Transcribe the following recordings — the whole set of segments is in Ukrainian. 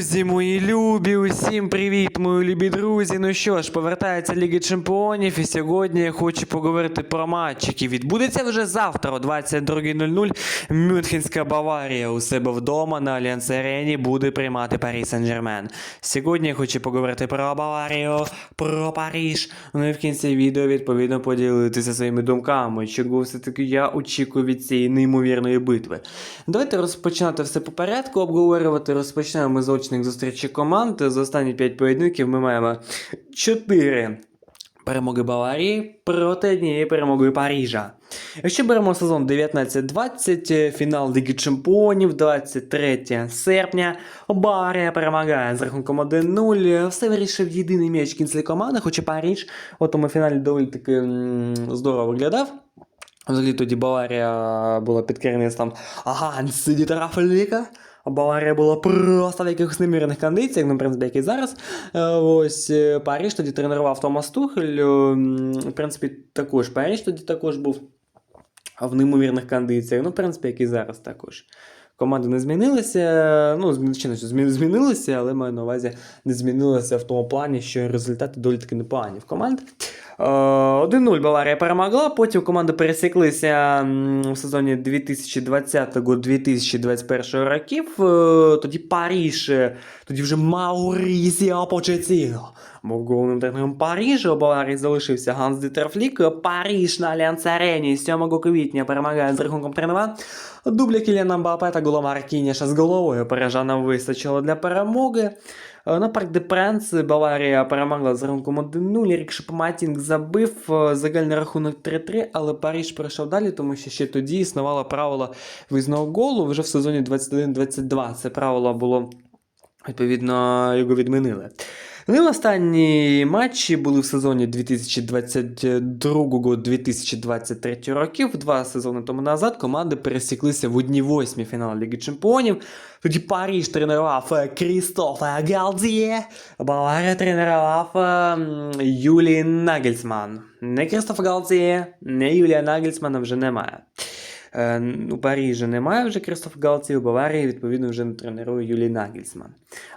Друзі, мої любі, усім привіт, мої любі друзі. Ну що ж, повертається Ліга Чемпіонів, і сьогодні я хочу поговорити про матч, який відбудеться вже завтра о 22.00. Мюнхенська Баварія у себе вдома на Альянс Арені буде приймати Парі Сен-Жермен. Сьогодні я хочу поговорити про Баварію, про Паріж. Ну і в кінці відео відповідно поділитися своїми думками, чого все-таки я очікую від цієї неймовірної битви. Давайте розпочинати все по порядку, обговорювати. Розпочнемо ми з очних зустрічей команд. За останні 5 поєдинків ми маємо 4 перемоги Баварії проти однієї перемоги Парижа. Якщо беремо сезон 19-20, фінал Ліги Чемпіонів, 23 серпня, Баварія перемагає з рахунком 1-0. Все вирішив єдиний м'яч в команди, хоча Париж у тому фіналі доволі таки здорово виглядав. Взагалі тоді Баварія була під керівництвом Ганси Дітера Фліка. Баварія була просто в якихось немірних кондиціях, ну, в принципі, як і зараз. Е, Ось е, Париж тоді тренував Томас Тухель. В принципі, також Париж тоді також був в неймовірних кондиціях. Ну, в принципі, як і зараз також. Команди не змінилися. Ну, чи змінилися, але маю на увазі не змінилися в тому плані, що результати доволі таки непогані в команд. Е, 1-0 Баварія перемогла, потім команди пересіклися у сезоні 2020-2021 років. Е, Тоді Паріж, е, тоді вже Маурісіо Почетіно. Був головним тренером Парижа, у Баварії залишився Ганс Дітер Флік. Париж на Альянс Арені 7 квітня перемагає з рахунком 3-2. Дубля Кіліана Мбаппе та Маркініша з головою парижанам вистачило для перемоги. Е, На Парк де Пренс Баварія перемогла з рахунком 1-0. Рік Шипоматінг забив е, загальний рахунок 3-3, але Париж пройшов далі, тому що ще тоді існувало правило визного голу вже в сезоні 21-22. Це правило було відповідно його відмінили. Ну і останні матчі були в сезоні 2022-2023 років. Два сезони тому назад команди пересіклися в одній восьмій фінал Ліги Чемпіонів. Тоді Париж тренував е, Крістофа Галдіє, Баварія тренував е, Юлій Нагельсман. Не Крістоф Галдіє, не Юлія Нагельсмана вже немає. Е, У Парижі немає вже Кристоф Галці, у Баварії, відповідно, вже не тренує Юлій Нагельсман.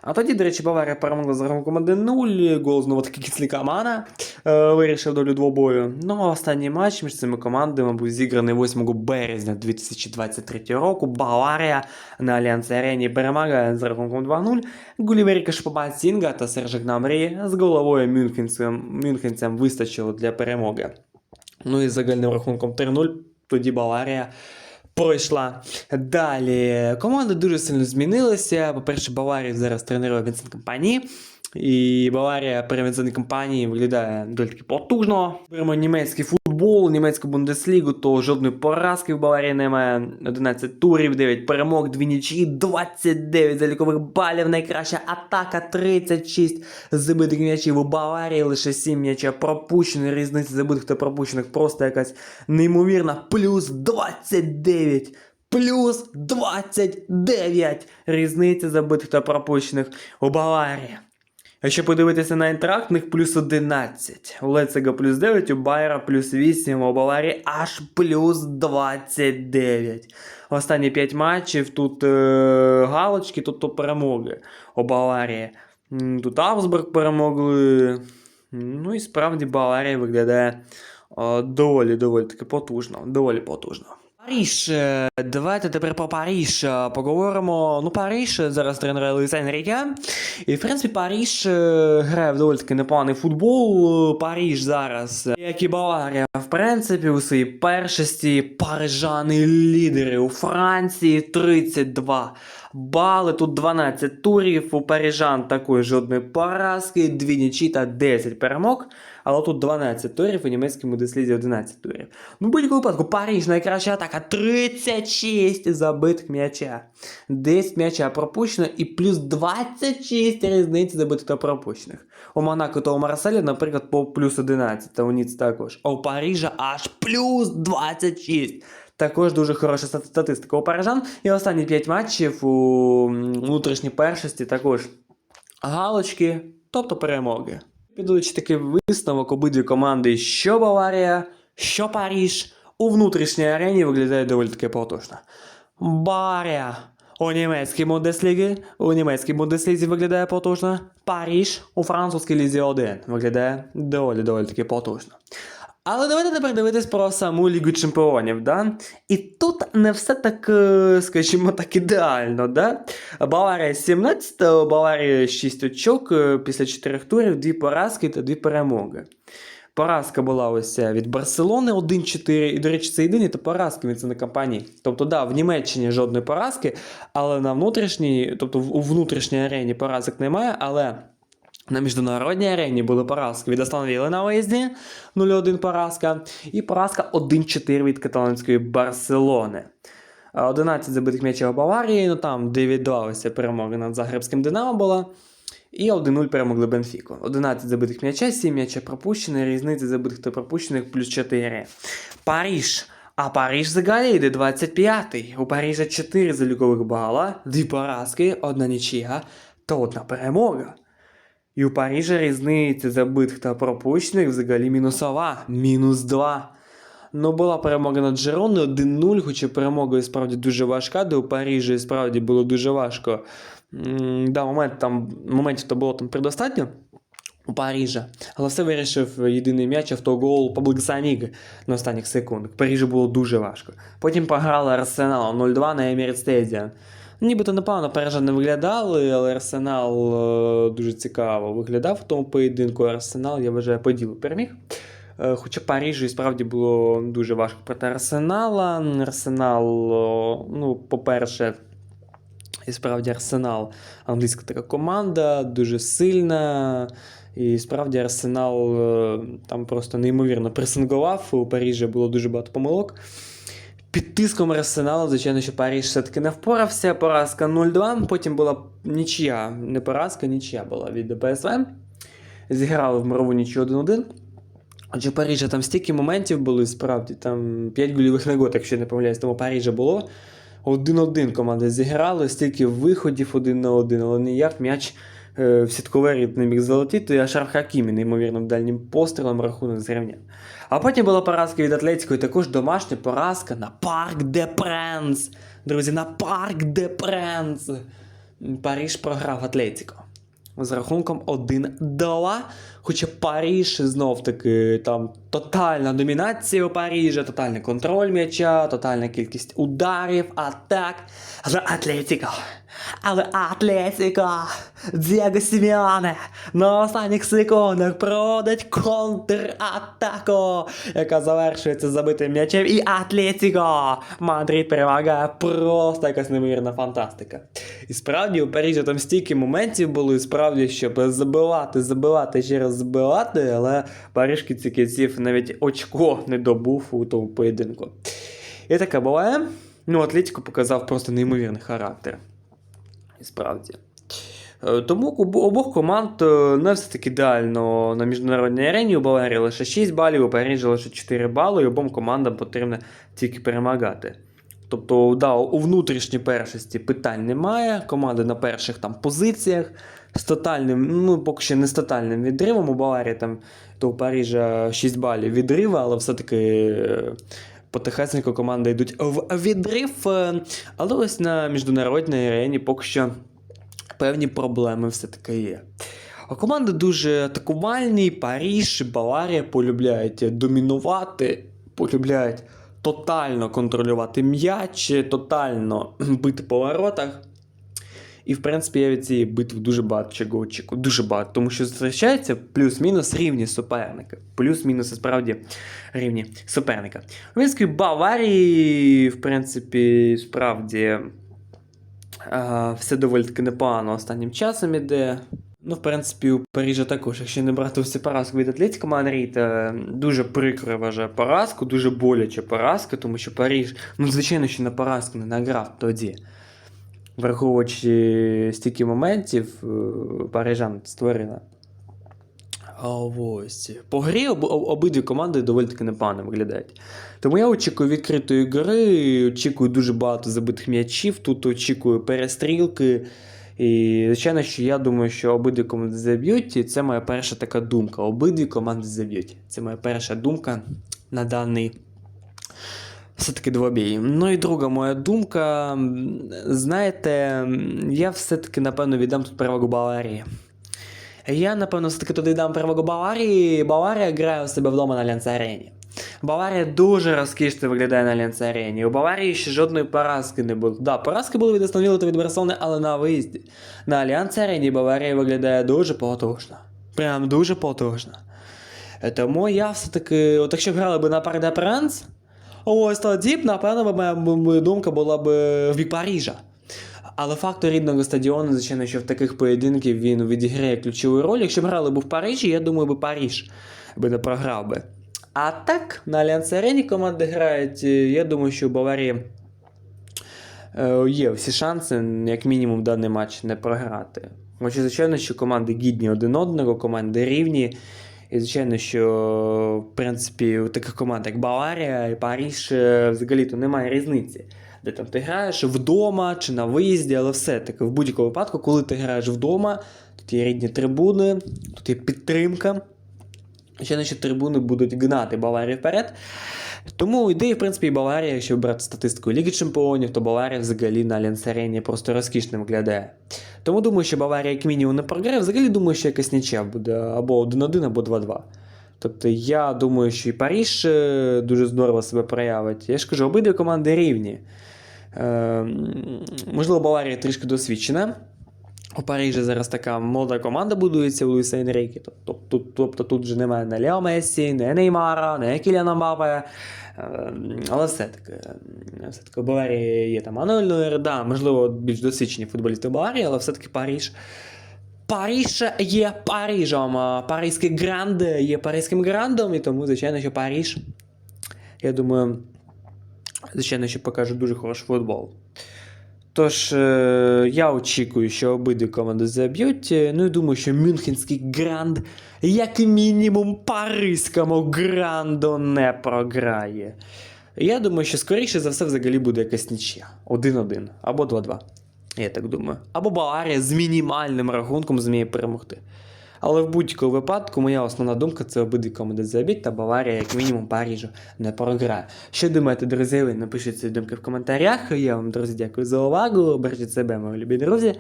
А тоді, до речі, Баварія перемогла з рахунком 1-0, гол знову таки Кісліка Мана е, вирішив долю двобою. Ну а останній матч між цими командами був зіграний 8 березня 2023 року. Баварія на Альянс Арені перемагає з рахунком 2-0. Гулівері Кашпабацінга та Сержа Гнамрі з головою мюнхенцем, мюнхенцям вистачило для перемоги. Ну і загальним рахунком 3-0 тоді Баварія пройшла далі. Команда дуже сильно змінилася. По-перше, Баварія зараз тренує Вінсент Компанії. І Баварія при Вінсент Компанії виглядає доволі таки потужно. Беремо німецький футбол, німецьку бундеслігу, то жодної поразки в Баварії немає. 11 турів, 9 перемог, 2 нічі, 29 залікових балів. Найкраща атака 36 забитих м'ячів у Баварії, лише 7 м'яча пропущено. Різниця забитих та пропущених просто якась неймовірна. Плюс 29. Плюс 29 різниця забитих та пропущених у Баварії. Якщо подивитися на інтеракт, в плюс 11. У Лецега плюс 9, у Байера плюс 8, у Баварії аж плюс 29. Останні 5 матчів тут е, галочки, тут то перемоги у Баварії. Тут Авсбург перемогли. Ну і справді Баварія виглядає е, доволі доволі таки потужно. Доволі потужно. Паріж, е, давайте тепер про Паріж е, поговоримо. Ну, Паріж е, зараз тренує Луїс Енріке. І, в принципі, Паріж е, грає в доволі таки непоганий футбол. Париж зараз, як і Баварія, в принципі, у своїй першості парижани лідери у Франції 32 бали. Тут 12 турів. У парижан такої жодної поразки, дві нічі та 10 перемог. Але тут 12 турів, у німецькому досліді 11 турів. Ну, в будь-якому випадку, Париж найкраща атака. 36 забитих м'яча. 10 м'яча пропущено і плюс 26 різниць забитих та пропущених. У Монако та у Марселі, наприклад, по плюс 11, та у Ніц також. А у Парижа аж плюс 26. Також дуже хороша статистика у парижан. І останні 5 матчів у внутрішній першості також галочки, тобто перемоги. Підводячи такий висновок обидві команди, що Баварія, що Париж у внутрішній арені виглядає доволі таки потужно. Баварія У німецькій Бундеслігі, у німецькій Бундеслізі виглядає потужно. Паріж у французькій лізі 1 виглядає доволі доволі таки потужно. Але давайте тепер дивитись про саму Лігу Чемпіонів, да? І тут не все так, е, скажімо так, ідеально, да? Баварія 17, у Баварії 6 очок е, після 4 турів, 2 поразки та 2 перемоги. Поразка була ось від Барселони 1-4, і, до речі, це єдині та поразки від ціни кампанії. Тобто, да, в Німеччині жодної поразки, але на внутрішній, тобто у внутрішній арені поразок немає, але на міжнародній арені були поразки від Вілли на виїзді 0-1 поразка, і поразка 1-4 від каталонської Барселони. 11 забитих м'ячів у Баварії, ну там 9-2 ось перемога над Загребським Динамо була. І 1-0 перемогли Бенфіку. 11 забитих м'яча, 7 м'яча пропущено, різниця забитих та пропущених плюс 4. Паріж. А Паріж взагалі йде 25-й. У Парижа 4 залікових бала, 2 поразки, одна нічия та одна перемога. І у Парижа різниця забитих та пропущених взагалі мінусова. Мінус 2. Ну, була перемога над Жероною 1-0, хоча перемога і справді дуже важка, де у Парижі і справді було дуже важко. Да, момент там, моментів то було там предостатньо у Парижа, але все вирішив єдиний м'яч автогол Паблик на останніх секундах. В Парижі було дуже важко. Потім пограли Арсенал 0-2 на Stadium. Нібито непогано парижани виглядали, але Арсенал е, дуже цікаво виглядав в тому поєдинку. Арсенал, я вважаю, по ділу переміг. Е, Хоча Парижу і справді було дуже важко проти Арсенала. Арсенал, о, ну, по-перше, і справді Арсенал англійська така команда, дуже сильна. І справді Арсенал е, там просто неймовірно пресингував. У Парижі було дуже багато помилок. Під тиском Арсеналу, звичайно, що Париж все-таки не впорався. Поразка 0-2. Потім була нічия, не поразка, нічия була від ПСВ. Зіграли в мирову нічию 1-1. Отже, Парижа там стільки моментів були, справді, там 5 гольових нагод, якщо я не помиляюсь, тому Парижа було. Один-один команда зіграли, стільки виходів один на один, але ніяк м'яч в сітковий не міг залетіти, а Шарф Хакімі неймовірним дальнім пострілом рахунок зрівняв. А потім була поразка від Атлетської, також домашня поразка на Парк де Пренс. Друзі, на Парк де Пренс. Париж програв Атлетіко. З рахунком 1-2. Хоча Париж знов таки там тотальна домінація у Парижа, тотальний контроль м'яча, тотальна кількість ударів, атак. Але Атлетіко. Але Атлетіко. Дієго Сіміоне на останніх секундах проводить контратаку, яка завершується забитим м'ячем. І Атлетіко. Мадрид перемагає просто якась неймовірна фантастика. І справді у Парижі там стільки моментів було, і справді, щоб забивати, забивати ще раз забивати, але Париж кінці кінців навіть очко не добув у тому поєдинку. І таке буває. Ну, Атлетіко показав просто неймовірний характер. Справді. Е, Тому у обох команд е, не все таки ідеально на міжнародній арені. У Баварії лише 6 балів, у Парижі лише 4 бали, і обом командам потрібно тільки перемагати. Тобто, да, у внутрішній першості питань немає. Команди на перших там позиціях з тотальним, ну поки що не з тотальним відривом. У Баварії там то у Парижа 6 балів відрива, але все-таки е, потихесенько команди йдуть в відрив. е, Але ось на міжнародній арені поки що певні проблеми все-таки є. А команди дуже атакувальні, Паріж, Баварія полюбляють домінувати, полюбляють тотально контролювати м'яч, тотально бити по воротах. І, в принципі, я від цієї битви дуже багато чого очікую. Дуже багато, тому що зустрічаються плюс-мінус рівні суперники. Плюс-мінус справді рівні суперника. Мінській Баварії, в принципі, справді все доволі таки непогано останнім часом іде. Ну, в принципі, у Парижа також, якщо не брати всі поразку від Атлетіко Мадрид, е, дуже прикро я вважаю поразку, дуже боляче поразка, тому що Париж, ну, звичайно, що на поразку не награв тоді. Враховуючи стільки моментів, е, парижан створила. А ось. По грі об- обидві команди доволі таки непогано виглядають. Тому я очікую відкритої гри, очікую дуже багато забитих м'ячів, тут очікую перестрілки. І, звичайно, що я думаю, що обидві команди заб'ють, і це моя перша така думка. Обидві команди заб'ють. Це моя перша думка на даний Все-таки двобій. Ну і друга моя думка. Знаєте, я все-таки, напевно, віддам тут перевагу Баварії. Я, напевно, все-таки туди дам перевагу Баварії. Баварія грає у себе вдома на Альянс Арені. Баварія дуже розкішно виглядає на Альянс Арені. У Баварії ще жодної поразки не було. Да, поразки були від Астон та від Барселони, але на виїзді. На Альянс Арені Баварія виглядає дуже потужно. Прям дуже потужно. Е, Тому я все-таки, от якщо грали б на Парк де ось тоді б, напевно, моя, моя думка була б в бік Парижа. Але фактор рідного стадіону, звичайно, що в таких поєдинків він відіграє ключову роль. Якщо б грали б в Парижі, я думаю, би Париж би не програв би. А так, на Альянс Арені команди грають. е, Я думаю, що у Баварії е, є всі шанси, як мінімум, даний матч не програти. Хоча, звичайно, що команди гідні один одного, команди рівні. І, звичайно, що в принципі у таких команд, як Баварія і Париж, е, взагалі-то немає різниці. Де там ти граєш вдома чи на виїзді, але все-таки в будь-якому випадку, коли ти граєш вдома, тут є рідні трибуни, тут є підтримка. Звичайно, що трибуни будуть гнати Баварію вперед. Тому ідея, в принципі, і Баварія, якщо брати статистику Ліги Чемпіонів, то Баварія взагалі на Альянс Арені просто розкішно виглядає. Тому думаю, що Баварія як мінімум не програє. Взагалі думаю, що якась нічия буде або 1-1, або 2-2. Тобто я думаю, що і Паріж е, дуже здорово себе проявить. Я ж кажу, обидві команди рівні. Е, можливо, Баварія трішки досвідчена. У Парижі зараз така молода команда будується у Луїса Енрікі. Тобто, тут, тобто тут же немає не Лео Мессі, не Неймара, не Кіліана Мбапе. Е, Але все-таки, е, все-таки у Баварії є там Мануель да, можливо, більш досвідчені футболісти Баварії, але все-таки Париж. Париж є Парижем. Паризький гранд є паризьким грандом, і тому, звичайно, що Париж, я думаю, звичайно, що покаже дуже хороший футбол. Тож, е, я очікую, що обидві команди заб'ють. Е, Ну і думаю, що Мюнхенський гранд, як мінімум, паризькому гранду не програє. Я думаю, що скоріше за все взагалі буде якась нічия. 1-1 або 2-2. Я так думаю. Або Баварія з мінімальним рахунком зміє перемогти. Але в будь-якому випадку, моя основна думка це обидві команди заб'ють, та Баварія, як мінімум, Паріжу не програє. Що думаєте, друзі? Ви напишіть свої думки в коментарях. Я вам, друзі, дякую за увагу. Бережіть себе, мої любі друзі.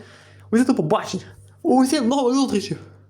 Усі то побачення. Усім нових зустрічей!